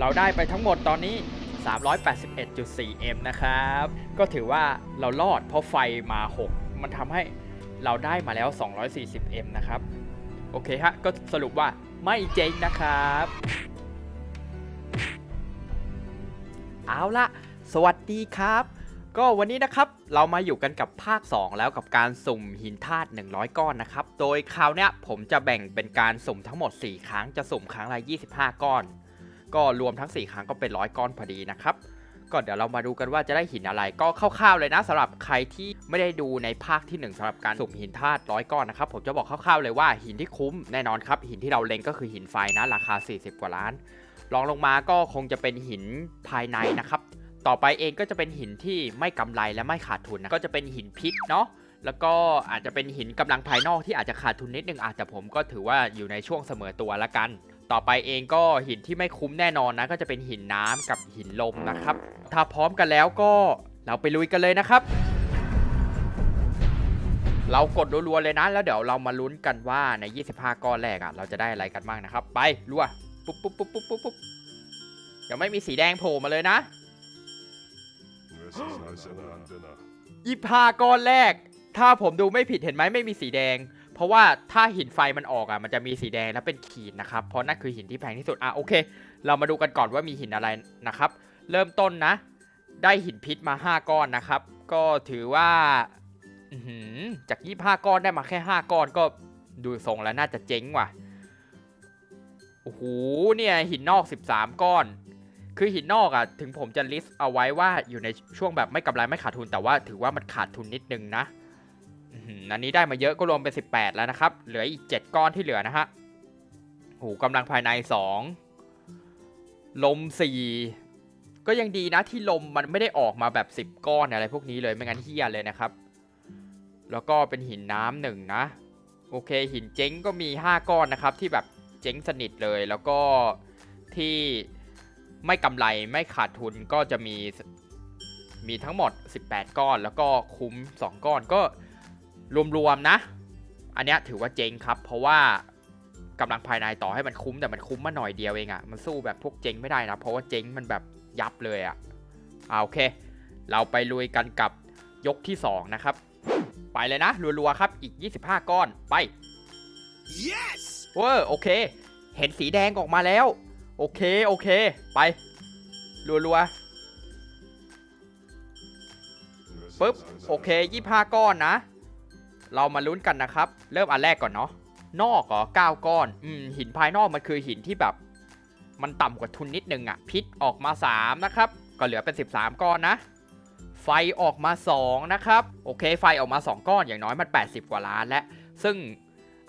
เราได้ไปทั้งหมดตอนนี้ 381.4M นะครับ ก็ถือว่าเรารอดเพราะไฟมา 6 มันทำให้เราได้มาแล้ว 240M นะครับ โอเคฮะ ก็สรุปว่าไม่เจ๊งนะครับ เอาละสวัสดีครับ ก็วันนี้นะครับเรามาอยู่กันกับภาค 2 แล้วกับการสุ่มหินธาตุ100 ก้อนนะครับ โดยคราวนี้ผมจะแบ่งเป็นการสุ่มทั้งหมด 4 ครั้งจะสุ่มครั้งละ 25 ก้อน ก็รวมทั้ง 4 ครั้งก็เป็นร้อยก้อนพอดีนะครับก็เดี๋ยวเรามาดูกันว่าจะได้หินอะไรก็คร่าวๆเลยนะสำหรับใครที่ไม่ได้ดูในภาคที่ 1สำหรับการสุ่มหินธาตุร้อยก้อนนะครับผมจะบอกคร่าวๆเลยว่าหินที่คุ้มแน่นอนครับ หินที่เราเล็งก็คือหินไฟนะราคา 40 กว่าล้านรองลงมาก็คงจะเป็นหินภายในนะครับ ต่อไปเองก็จะเป็นหินที่ไม่กำไรและไม่ขาดทุนนะก็จะเป็นหินพิษเนาะแล้วก็อาจจะเป็นหินกำลังภายนอกที่อาจจะขาดทุนนิดนึงอาจจะผมก็ถือว่าอยู่ในช่วงเสมอตัวละกัน ต่อไปเองก็หินที่ไม่คุ้มแน่นอนนะก็จะเป็นหินน้ำกับหินลมนะครับ ถ้าพร้อมกันแล้วก็เราไปลุยกันเลยนะครับ เรากดรัวๆเลยนะแล้วเดี๋ยวเรามาลุ้นกันว่าใน 25 ก้อนแรกอะเราจะได้อะไรกันบ้างนะครับ ไปรัวปุ๊บปุ๊บปุ๊บปุ๊บปุ๊บปุ๊บยังไม่มีสีแดงโผล่มาเลยนะยี่ห้าก้อนแรก ถ้าผมดูไม่ผิดเห็นไหมไม่มีสีแดง เพราะว่าถ้าหินไฟมันออกอะมันจะมีสีแดงแล้วเป็นขีดนะครับ เพราะนั่นคือหินที่แพงที่สุดอะโอเค เรามาดูกันก่อนว่ามีหินอะไรนะครับ เริ่มต้นนะ ได้หินพิษมา 5 ก้อนนะครับ ก็ถือว่าจาก 25 ก้อนได้มาแค่ 5 ก้อนก็ดูทรงแล้วน่าจะเจ๊งว่ะโอ้โหเนี่ยหินนอก 13 ก้อน คือหินนอกอะถึงผมจะลิสต์เอาไว้ว่าอยู่ในช่วงแบบไม่กำไรไม่ขาดทุนแต่ว่าถือว่ามันขาดทุนนิดนึงนะ อันนี้ได้มาเยอะก็รวมเป็น 18 แล้วนะครับ เหลืออีก 7 ก้อนที่เหลือนะฮะโอ้โหกำลังภายใน 2 ลม 4 ก็ยังดีนะที่ลมมันไม่ได้ออกมาแบบ 10 ก้อนอะไรพวกนี้เลยไม่งั้นเฮียเลยนะครับ แล้วก็เป็นหินน้ำหนึ่งนะ โอเคหินเจ๊งก็มี 5 ก้อนนะครับที่แบบเจ๊งสนิทเลยแล้วก็ที่ไม่กำไรไม่ขาดทุนก็จะมีมีทั้งหมด 18 ก้อน แล้วก็คุ้ม 2 ก้อนก็ รวมๆนะ อันเนี้ยถือว่าเจ๊งครับ เพราะว่ากำลังภายในต่อให้มันคุ้มแต่มันคุ้มมาหน่อยเดียวเองอะ่ะมันสู้แบบพวกเจ๊งไม่ได้นะเพราะว่าเจ๊งมันแบบยับเลยอะ่ะอ่าโอเค เราไปลุยกันกับยกที่ 2 นะครับ ไปเลยนะรัวๆครับอีก 25 ก้อนไป Yes! เวอร์โอเค เห็นสีแดงออกมาแล้ว โอเคโอเค ไปรัวๆปึ๊บโอเคยี่ห้าก้อนนะ เรามาลุ้นกันนะครับ เริ่มอันแรกก่อนเนาะนอกเหรอเก้าก้อนอืมหินภายนอกมันคือหินที่แบบ มันต่ำกว่าทุนนิดนึงอะพิษออกมา 3 นะครับ ก็เหลือเป็น 13 ก้อนนะ ไฟออกมา 2 นะครับ โอเค ไฟออกมา 2 ก้อนอย่างน้อยมัน 80 กว่าล้านแล้วซึ่ง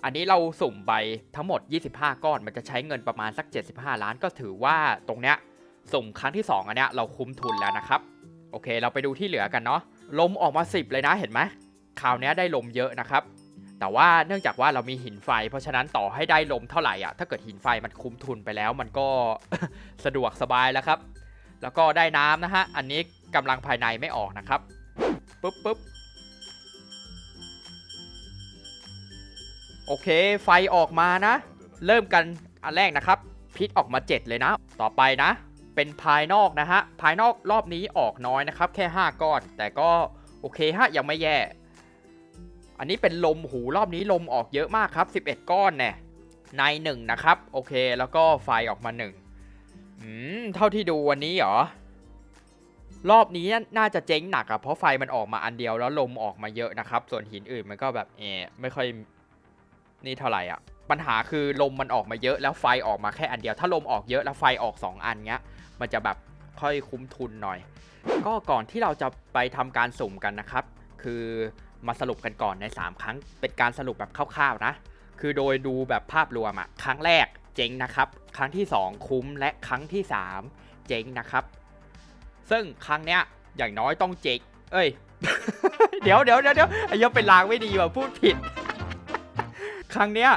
อันนี้เราสุ่มไปทั้งหมด 25 ก้อน มันจะใช้เงินประมาณสัก 75 ล้านก็ถือว่าตรงเนี้ยสุ่มครั้งที่ 2 อันเนี้ยเราคุ้มทุนแล้วนะครับ โอเค เราไปดูที่เหลือกันเนาะลมออกมา 10 เลยนะเห็นไหม คราวนี้ได้ลมเยอะนะครับ แต่ว่าเนื่องจากว่าเรามีหินไฟ เพราะฉะนั้นต่อให้ได้ลมเท่าไหร่อะถ้าเกิดหินไฟมันคุ้มทุนไปแล้ว มันก็สะดวกสบายแล้วครับ แล้วก็ได้น้ำนะฮะอันนี้กำลังภายในไม่ออกนะครับปุ๊บปุ๊บโอเค ไฟออกมานะ เริ่มกันอันแรกนะครับ พิษออกมา 7 เลยนะ ต่อไปนะ เป็นภายนอกนะฮะ ภายนอกรอบนี้ออกน้อยนะครับ แค่ 5 ก้อน แต่ก็โอเคฮะยังไม่แย่ อันนี้เป็นลมหูรอบนี้ลมออกเยอะมากครับ 11 ก้อนแน่ในหนึ่งนะครับ โอเคแล้วก็ไฟออกมา1อืมเท่าที่ดูวันนี้เหรอ รอบนี้น่าจะเจ๊งหนักอะเพราะไฟมันออกมาอันเดียวแล้วลมออกมาเยอะนะครับ ส่วนหินอื่นมันก็แบบเออไม่ค่อยนี่เท่าไหร่อะปัญหาคือลมมันออกมาเยอะแล้วไฟออกมาแค่อันเดียว ถ้าลมออกเยอะแล้วไฟออก 2 อันเงี้ย มันจะแบบค่อยคุ้มทุนหน่อย ก็ก่อนที่เราจะไปทำการสุ่มกันนะครับ คือ มาสรุปกันก่อนใน 3 ครั้ง เป็นการสรุปแบบคร่าวๆนะ คือโดยดูแบบภาพรวมอะครั้งแรกเจ๊งนะครับ ครั้งที่ 2 คุ้มและครั้งที่ 3 เจ๊งนะครับ ซึ่งครั้งเนี้ยอย่างน้อยต้องเจ๊งเอ้ย เดี๋ยวเดี๋ยวเดี๋ยวเดี๋ยวไอ้ยังเป็นลางไม่ดีว่ะพูดผิด ครั้งเนี้ย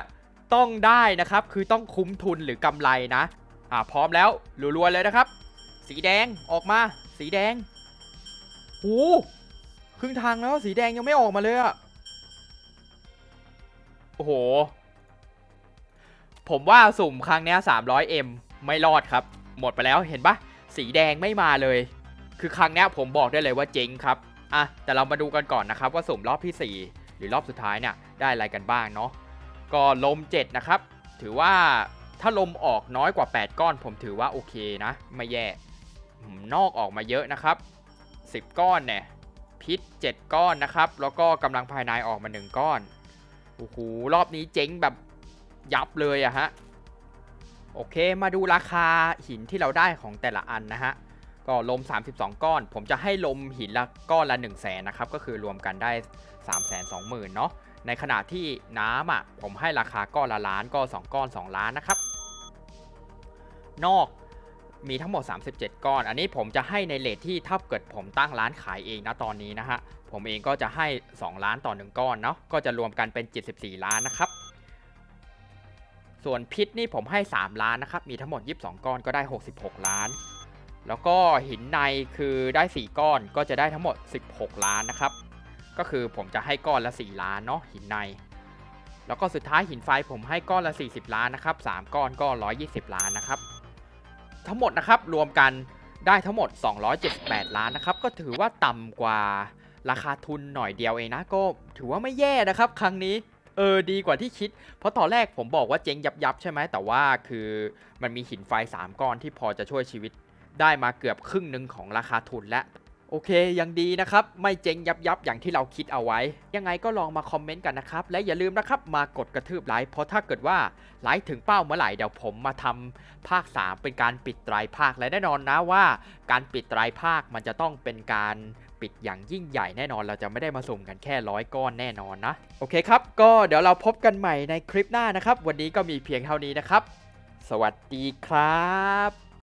ต้องได้นะครับ คือต้องคุ้มทุนหรือกำไรนะ อ่าพร้อมแล้วรัวๆเลยนะครับ สีแดงออกมา สีแดงหู ครึ่งทางแล้วสีแดงยังไม่ออกมาเลยอะโอ้โห ผมว่าสุ่มครั้งนี้ย 300M ไม่รอดครับ หมดไปแล้วเห็นปะสีแดงไม่มาเลย คือครั้งนี้ผมบอกได้เลยว่าเจ๊งครับอะแต่เรามาดูกันก่อนนะครับว่าสุ่มรอบที่ 4 หรือรอบสุดท้ายเนี่ยได้อะไรกันบ้างเนาะก็ลม 7 นะครับ ถือว่าถ้าลมออกน้อยกว่า 8 ก้อน ผมถือว่าโอเคนะ ไม่แย่นอกออกมาเยอะนะครับ 10 ก้อนเนี่ย พิษ 7 ก้อนนะครับ แล้วก็กำลังภายในออกมา 1 ก้อน โอ้โห รอบนี้เจ๊งแบบยับเลยอะฮะ โอเค มาดูราคาหินที่เราได้ของแต่ละอันนะฮะ ก็ลม 32 ก้อน ผมจะให้ลมหินละก้อนละ 1 0 0 0 0แสนนะครับ ก็คือรวมกันได้ 3 2 0 0 0 0เนาะ ในขณะที่น้ำอะผมให้ราคาก้อนละล้านก็ 2 ก้อน 2 ล้านนะครับ นอก มีทั้งหมด 37 ก้อน อันนี้ผมจะให้ในเลทที่ถ้าเกิดผมตั้งร้านขายเองนะตอนนี้นะฮะ ผมเองก็จะให้ 2 ล้านต่อ 1 ก้อนเนาะ ก็จะรวมกันเป็น 74 ล้านนะครับ ส่วนพิษนี่ผมให้ 3 ล้านนะครับ มีทั้งหมด 22 ก้อนก็ได้ 66 ล้าน แล้วก็หินในคือได้ 4 ก้อนก็จะได้ทั้งหมด 16 ล้านนะครับ ก็คือผมจะให้ก้อนละ 4 ล้านเนาะหินใน แล้วก็สุดท้ายหินไฟผมให้ก้อนละ 40 ล้านนะครับ 3 ก้อนก็ 120 ล้านนะครับ ทั้งหมดนะครับรวมกันได้ทั้งหมด 278 ล้านนะครับก็ถือว่าต่ำกว่าราคาทุนหน่อยเดียวเองนะก็ถือว่าไม่แย่นะครับ ครั้งนี้เออดีกว่าที่คิด เพราะตอนแรกผมบอกว่าเจ๊งยับยับใช่ไหมแต่ว่าคือมันมีหินไฟ 3 ก้อนที่พอจะช่วยชีวิตได้มาเกือบครึ่งหนึ่งของราคาทุนและ โอเคยังดีนะครับ ไม่เจ๊งยับยับอย่างที่เราคิดเอาไว้ ยังไงก็ลองมาคอมเมนต์กันนะครับ และอย่าลืมนะครับ มากดกระทืบไลค์เพราะถ้าเกิดว่าไลค์ถึงเป้าเมื่อไหร่เดี๋ยวผมมาทำภาค 3 เป็นการปิดไตรภาคและแน่นอนนะว่า การปิดไตรภาคมันจะต้องเป็นการปิดอย่างยิ่งใหญ่แน่นอนเราจะไม่ได้มาสุ่มกันแค่ร้อยก้อนแน่นอนนะ โอเคครับ ก็เดี๋ยวเราพบกันใหม่ในคลิปหน้านะครับ วันนี้ก็มีเพียงเท่านี้นะครับ สวัสดีครับ